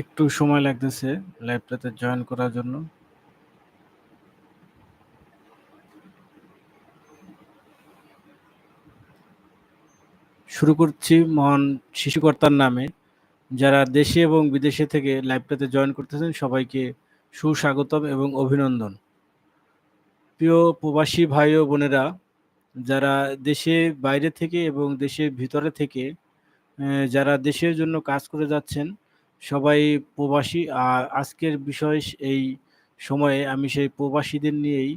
একটু সময় লাগতেছে লাইভটাতে জয়েন করার জন্য। শুরু করছি মহান শিশুকর্তার নামে। যারা দেশে এবং বিদেশে থেকে লাইভটাতে জয়েন করতেছেন সবাইকে সুস্বাগতম এবং অভিনন্দন। প্রিয় প্রবাসী ভাই ও বোনেরা, যারা দেশে বাইরে থেকে এবং দেশের ভিতরে থেকে যারা দেশের জন্য কাজ করে যাচ্ছেন, সবাই প্রবাসী। আর আজকের বিষয় এই সময়ে আমি সেই প্রবাসীদের নিয়েই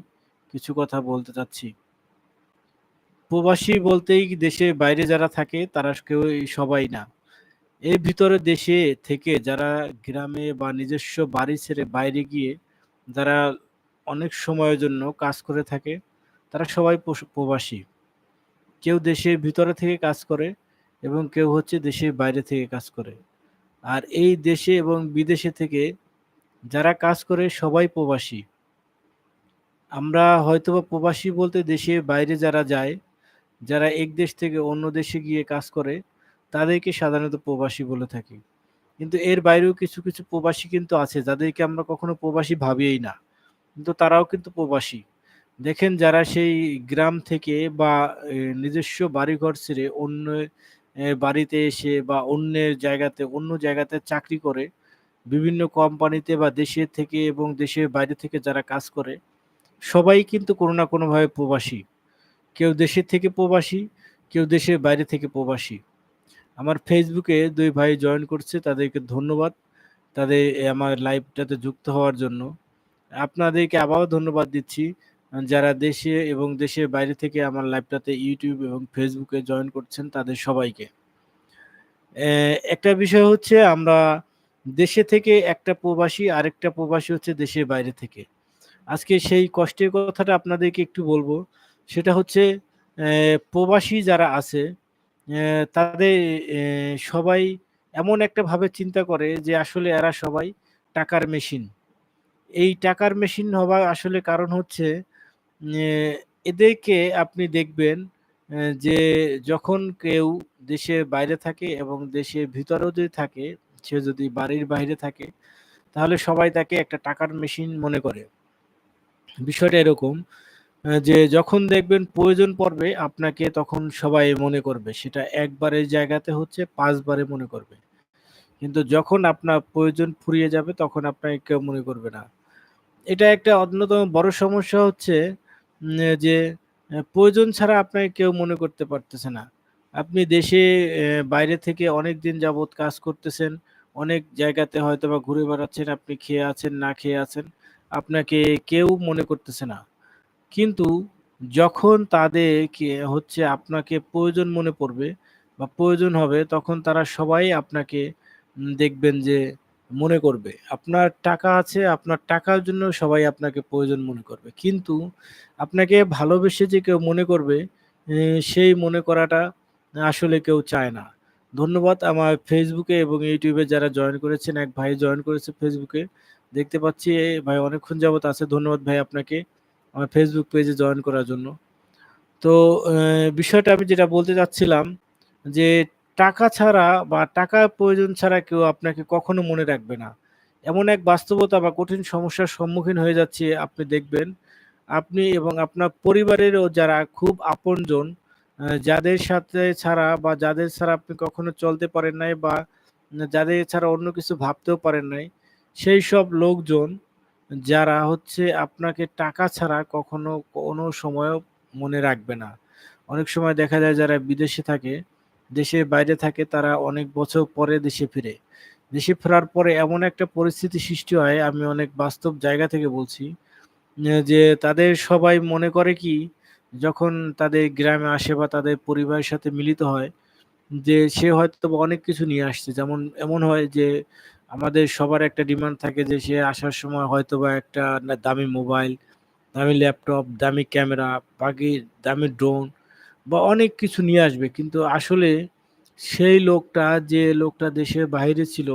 কিছু কথা বলতে চাচ্ছি। প্রবাসী বলতেই দেশের বাইরে যারা থাকে তারা কেউই সবাই না। এর ভিতরে দেশে থেকে যারা গ্রামে বা নিজস্ব বাড়ি ছেড়ে বাইরে গিয়ে যারা অনেক সময়ের জন্য কাজ করে থাকে, তারা সবাই প্রবাসী। কেউ দেশের ভিতরে থেকে কাজ করে এবং কেউ হচ্ছে দেশের বাইরে থেকে কাজ করে। আর এই দেশে এবং বিদেশে থেকে যারা কাজ করে সবাই প্রবাসী। আমরা হয়তোবা প্রবাসী বলতে দেশে বাইরে যারা যায়, যারা এক দেশ থেকে অন্য দেশে গিয়ে কাজ করে, তাদেরকে সাধারণত প্রবাসী বলে থাকি। কিন্তু এর বাইরেও কিছু, কিছু প্রবাসী কিন্তু আছে যাদেরকে আমরা কখনো প্রবাসী ভাবিই না। কিন্তু তারাও কিন্তু প্রবাসী। দেখেন যারা সেই গ্রাম থেকে বা নিজস্ব বাড়িঘর ছেড়ে অন্য বাড়িতে এসে বা অন্যের জায়গাতে অন্য জায়গাতে চাকরি করে, বিভিন্ন কোম্পানিতে বা দেশে থেকে এবং দেশের বাইরে থেকে যারা কাজ করে, সবাই কিন্তু কোনো না কোনোভাবে প্রবাসী। কেউ দেশের থেকে প্রবাসী, কেউ দেশের বাইরে থেকে প্রবাসী। আমার ফেসবুকে দুই ভাই জয়েন করছে, তাদেরকে ধন্যবাদ। তাদের আমার লাইভটাতে যুক্ত হওয়ার জন্য। আপনাদেরকে আবারও ধন্যবাদ দিচ্ছি। যারা দেশে এবং দেশের বাইরে থেকে আমার লাইভটাতে ইউটিউব এবং ফেসবুকে জয়েন করছেন তাদের সবাইকে। একটা বিষয় হচ্ছে আমরা দেশে থেকে একটা প্রবাসী, আরেকটা প্রবাসী হচ্ছে দেশের বাইরে থেকে। আজকে সেই কষ্টের কথাটা আপনাদেরকে একটু বলব সেটা হচ্ছে প্রবাসী যারা আছে, তাদের সবাই এমন একটা ভাবে চিন্তা করে যে আসলে এরা সবাই টাকার মেশিন। এই টাকার মেশিন হওয়ার আসলে কারণ হচ্ছে এদেরকে আপনি দেখবেন যে যখন কেউ দেশের বাইরে থাকে এবং দেশের ভিতরেও যদি থাকে, সে যদি বাড়ির বাইরে থাকে, তাহলে সবাই তাকে একটা টাকার মেশিন মনে করে। বিষয়টা এরকম যে যখন দেখবেন প্রয়োজন পড়বে আপনাকে তখন সবাই মনে করবে। সেটা একবারের জায়গাতে হচ্ছে পাঁচবারে মনে করবে। কিন্তু যখন আপনার প্রয়োজন ফুরিয়ে যাবে তখন আপনাকে কেউ মনে করবে না। এটা একটা অন্যতম বড় সমস্যা হচ্ছে যে প্রয়োজন ছাড়া আপনাকে কেউ মনে করতে পারতেছে না। আপনি দেশে বাইরে থেকে অনেক দিন যাবৎ কাজ করতেছেন, অনেক জায়গাতে হয়তো বা ঘুরে বেড়াচ্ছেন, আপনি খেয়ে আছেন, না খেয়ে আছেন। আপনাকে কেউ মনে করতেছে না। কিন্তু যখন তাদেরকে হচ্ছে আপনাকে প্রয়োজন মনে পড়বে বা প্রয়োজন হবে তখন তারা সবাই আপনাকে দেখবেন যে মনে করবে। আপনার টাকা আছে, আপনার টাকার জন্য সবাই আপনাকে প্রয়োজন মনে করবে। কিন্তু আপনাকে ভালোবেসে যে কেউ মনে করবে, সেই মনে করাটা আসলে কেউ চায় না। ধন্যবাদ আমার ফেসবুকে এবং ইউটিউবে যারা জয়েন করেছেন, এক ভাই জয়েন করেছে ফেসবুকে। দেখতে পাচ্ছি ভাই অনেকক্ষণ যাবৎ আছে। ধন্যবাদ ভাই আপনাকে আমার ফেসবুক পেজে জয়েন করার জন্য। তো বিষয়টা আমি যেটা বলতে চাচ্ছিলাম যে টাকা ছাড়া বা টাকা প্রয়োজন ছাড়া কেউ আপনাকে কখনো মনে রাখবে না। এমন এক বাস্তবতা বা কঠিন সমস্যার সম্মুখীন হয়ে যাচ্ছে আপনি দেখবেন। আপনি এবং আপনার পরিবারেরও যারা খুব আপনজন, যাদের সাথে ছাড়া বা যাদের ছাড়া আপনি কখনো চলতে পারেন নাই বা যাদের ছাড়া অন্য কিছু ভাবতেও পারেন নাই, সেই সব লোকজন যারা হচ্ছে আপনাকে টাকা ছাড়া কখনো কোনো সময়ও মনে রাখবে না। অনেক সময় দেখা যায় যারা বিদেশে থাকে, দেশের বাইরে থাকে তারা অনেক বছর পরে দেশে ফিরে। দেশে ফেরার পরে এমন একটা পরিস্থিতি সৃষ্টি হয়, আমি অনেক বাস্তব জায়গা থেকে বলছি, যে তাদের সবাই মনে করে কি যখন তাদের গ্রামে আসে বা তাদের পরিবারের সাথে মিলিত হয়, যে সে হয়তোবা অনেক কিছু নিয়ে আসছে। যেমন এমন হয় যে আমাদের সবার একটা ডিমান্ড থাকে যে সে আসার সময় হয়তো বা একটা দামি মোবাইল, দামি ল্যাপটপ, দামি ক্যামেরা, বাকি দামি ড্রোন বা অনেক কিছু নিয়ে আসবে। কিন্তু আসলে সেই লোকটা যে লোকটা দেশের বাইরে ছিল,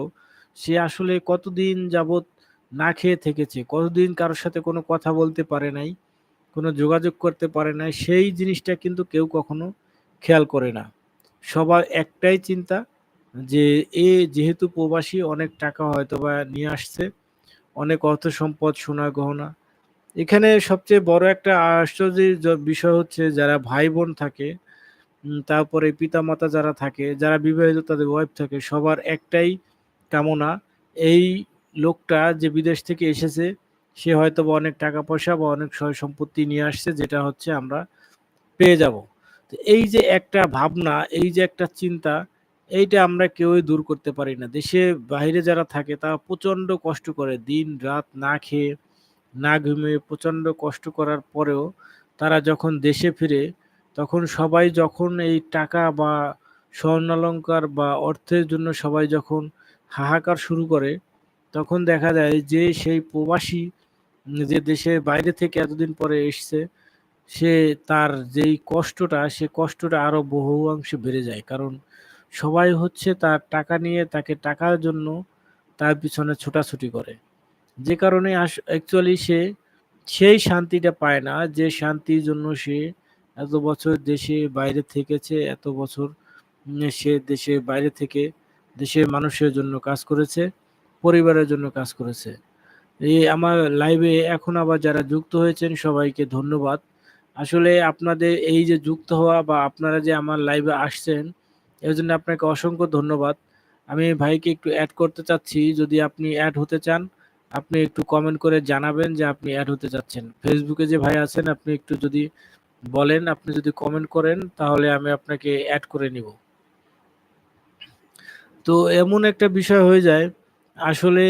সে আসলে কতদিন যাবৎ না খেয়ে থেকেছে, কতদিন কারোর সাথে কোনো কথা বলতে পারে নাই, কোনো যোগাযোগ করতে পারে নাই, সেই জিনিসটা কিন্তু কেউ কখনো খেয়াল করে না। সবার একটাই চিন্তা যে এ যেহেতু প্রবাসী অনেক টাকা হয়তো বা নিয়ে আসছে, অনেক অর্থ সম্পদ, সোনা গহনা। এখানে সবচেয়ে বড় একটা আশ্চর্যের বিষয় হচ্ছে যারা ভাই-বোন থাকে, উম তারপরে পিতামাতা যারা থাকে, যারা বিবাহিত তাদের ওয়াইফ থাকে, সবার একটাই কামনা এই লোকটা যে বিদেশ থেকে এসেছে, সে হয়তো বা অনেক টাকা-পয়সা বা অনেক সয়-সম্পত্তি নিয়ে আসছে যেটা হচ্ছে আমরা পেয়ে যাব তো এই যে একটা ভাবনা, এই যে একটা চিন্তা, এইটা আমরা কেউই দূর করতে পারি না। দেশে বাহিরে যারা থাকে তারা প্রচণ্ড কষ্ট করে। দিন-রাত না খেয়ে, না ঘুমিয়ে প্রচণ্ড কষ্ট করার পরেও তারা যখন দেশে ফিরে, তখন সবাই যখন এই টাকা বা স্বর্ণালঙ্কার বা অর্থের জন্য সবাই যখন হাহাকার শুরু করে, তখন দেখা যায় যে সেই প্রবাসী যে দেশের বাইরে থেকে এতদিন পরে এসছে, সে তার যেই কষ্টটা, সে কষ্টটা আরও বহু অংশে বেড়ে যায়। কারণ সবাই হচ্ছে তার টাকা নিয়ে তাকে টাকার জন্য তার পিছনে ছোটাছুটি করে। যে কারণে অ্যাকচুয়ালি সে সেই শান্তিটা পায় না যে শান্তির জন্য সে এত বছর দেশে বাইরে থেকেছে, এত বছর সে দেশে বাইরে থেকে দেশের মানুষের জন্য কাজ করেছে, পরিবারের জন্য কাজ করেছে। এই আমার লাইভে এখন আবার যারা যুক্ত হয়েছেন সবাইকে ধন্যবাদ। আসলে আপনাদের এই যে যুক্ত হওয়া বা আপনারা যে আমার লাইভে আসছেন, এর জন্য আপনাকে অসংখ্য ধন্যবাদ। আমি ভাইকে একটু অ্যাড করতে চাচ্ছি। যদি আপনি অ্যাড হতে চান, আপনি একটু কমেন্ট করে জানাবেন যে আপনি অ্যাড হতে চাচ্ছেন। ফেসবুকে যে ভাই আছেন আপনি একটু যদি বলেন, আপনি যদি কমেন্ট করেন তাহলে আমি আপনাকে অ্যাড করে নিবো। তো এমন একটা বিষয় হয়ে যায়, আসলে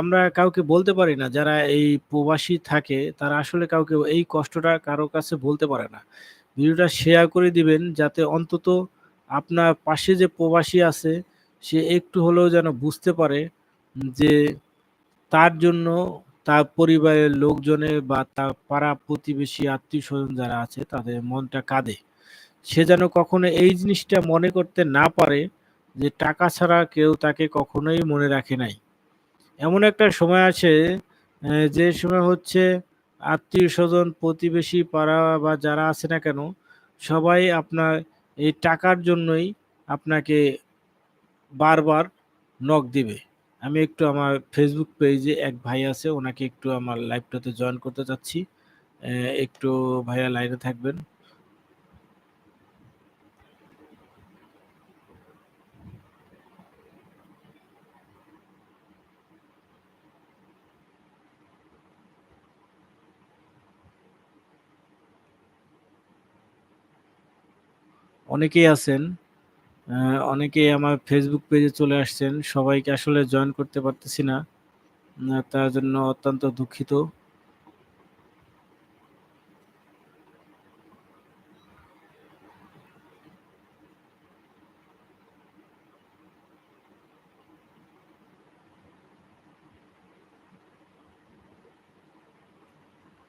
আমরা কাউকে বলতে পারি না যারা এই প্রবাসী থাকে তারা আসলে কাউকে এই কষ্টটা কারও কাছে বলতে পারে না। ভিডিওটা শেয়ার করে দিবেন যাতে অন্তত আপনার পাশে যে প্রবাসী আছে, সে একটু হলেও যেন বুঝতে পারে যে তার জন্য তার পরিবারের লোকজনের বা তার পাড়া-প্রতিবেশী, আত্মীয় স্বজন যারা আছে তাদের মনটা কাঁদে। সে যেন কখনো এই জিনিসটা মনে করতে না পারে যে টাকা ছাড়া কেউ তাকে কখনোই মনে রাখে নাই। এমন একটা সময় আছে যে সময় হচ্ছে আত্মীয় স্বজন প্রতিবেশী, পাড়া বা যারা আছে না কেন, সবাই আপনার এই টাকার জন্যই আপনাকে বারবার নক দিবে। আমি একটু আমার ফেসবুক পেজে এক ভাই আছে, ওনাকে একটু আমার লাইভটাতে জয়েন করতে চাচ্ছি। একটু ভাইয়া লাইনে থাকবেন। অনেকেই আছেন। অনেকেই আমার ফেসবুক পেজে চলে আসছেন। সবাইকে আসলে জয়েন করতে পারতেছি না। তার জন্য অত্যন্ত দুঃখিত।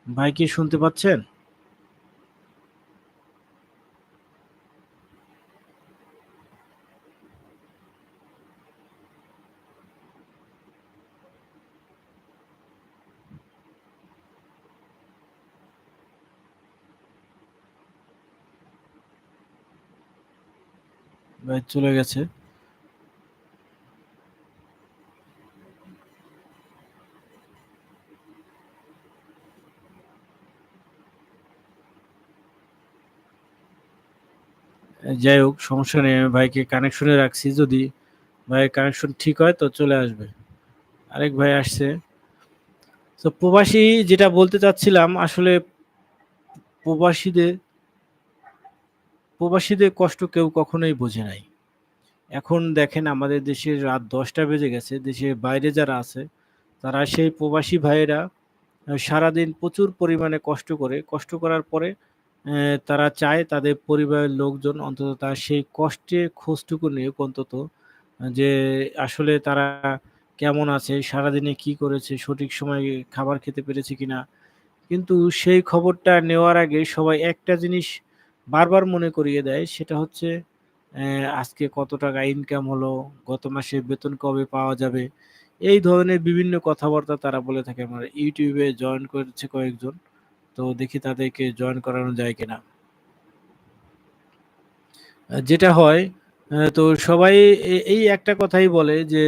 ভাই কি শুনতে পাচ্ছেন? ভাই চলে গেছে। যাই হোক, সমস্যা নেই। আমি ভাইকে কানেকশনে রাখছি। যদি ভাই কানেকশন ঠিক হয় তো চলে আসবে। আরেক ভাই আসছে। তো প্রবাসী যেটা বলতে চাচ্ছিলাম, আসলে প্রবাসীদের প্রবাসীদের কষ্ট কেউ কখনোই বোঝে নাই। এখন দেখেন আমাদের দেশের রাত ১০টা বেজে গেছে। দেশের বাইরে যারা আছে, তারা সেই প্রবাসী ভাইয়েরা সারাদিন প্রচুর পরিমাণে কষ্ট করে। কষ্ট করার পরে তারা চায় তাদের পরিবারের লোকজন অন্তত তার সেই কষ্টে খোঁজটুকু নিক অন্তত যে আসলে তারা কেমন আছে, সারাদিনে কি করেছে, সঠিক সময়ে খাবার খেতে পেরেছে কিনা। কিন্তু সেই খবরটা নেওয়ার আগে সবাই একটা জিনিস বারবার মনে করিয়ে দেয় সেটা হচ্ছে আজকে কত টাকা ইনকাম হলো, গত মাসে বেতন কবে পাওয়া যাবে। এই ধরনের বিভিন্ন কথাবার্তা তারা বলে থাকে। আমার ইউটিউবে জয়েন করেছে কয়েকজন। তো দেখি তাদেরকে জয়েন করানো যায় কিনা। যেটা হয় তো সবাই এই একটা কথাই বলে যে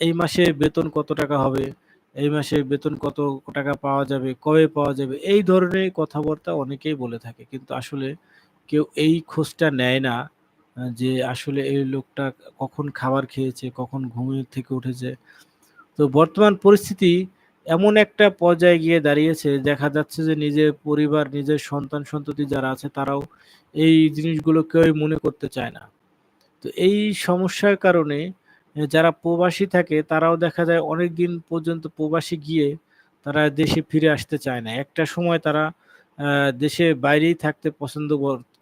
এই মাসে বেতন কত টাকা হবে? এই মাসে বেতন কত টাকা পাওয়া যাবে? কবে পাওয়া যাবে? এই ধরনের কথাবার্তা অনেকেই বলে থাকে। কিন্তু আসলে কেউ এই খোঁজটা নেয় না যে আসলে এই লোকটা কখন খাবার খেয়েছে, কখন ঘুমিয়ে থেকে উঠেছে। তো বর্তমান পরিস্থিতি এমন একটা পর্যায়ে গিয়ে দাঁড়িয়েছে দেখা যাচ্ছে যে নিজের পরিবার, নিজের সন্তান-সন্ততি যারা আছে তারাও এই জিনিসগুলো কেউই মনে করতে চায় না। তো এই সমস্যার কারণে যারা প্রবাসী থাকে তারাও দেখা যায় অনেক দিন পর্যন্ত প্রবাসী গিয়ে তারা দেশে ফিরে আসতে চায় না। একটা সময় তারা দেশে বাইরেই থাকতে পছন্দ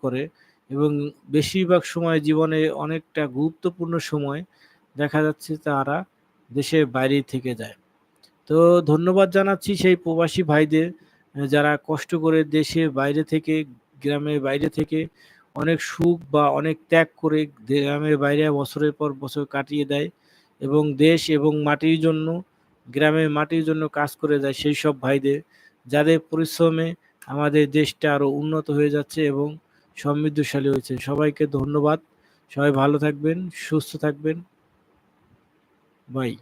করে এবং বেশিরভাগ সময় জীবনে অনেকটা গুরুত্বপূর্ণ সময় দেখা যাচ্ছে তারা দেশের বাইরেই থেকে যায়। তো ধন্যবাদ জানাচ্ছি সেই প্রবাসী ভাইদের যারা কষ্ট করে দেশে বাইরে থেকে, গ্রামের বাইরে থেকে অনেক সুখ বা অনেক ত্যাগ করে গ্রামের বাইরে বছরের পর বছর কাটিয়ে দেয় এবং দেশ এবং মাটির জন্য, গ্রামের মাটির জন্য কাজ করে যায় সেইসব ভাইদের, যাদের পরিশ্রমে আমাদের দেশটা আরও উন্নত হয়ে যাচ্ছে এবং সমৃদ্ধশালী হয়েছে। সবাইকে ধন্যবাদ। সবাই ভালো থাকবেন, সুস্থ থাকবেন। বাই।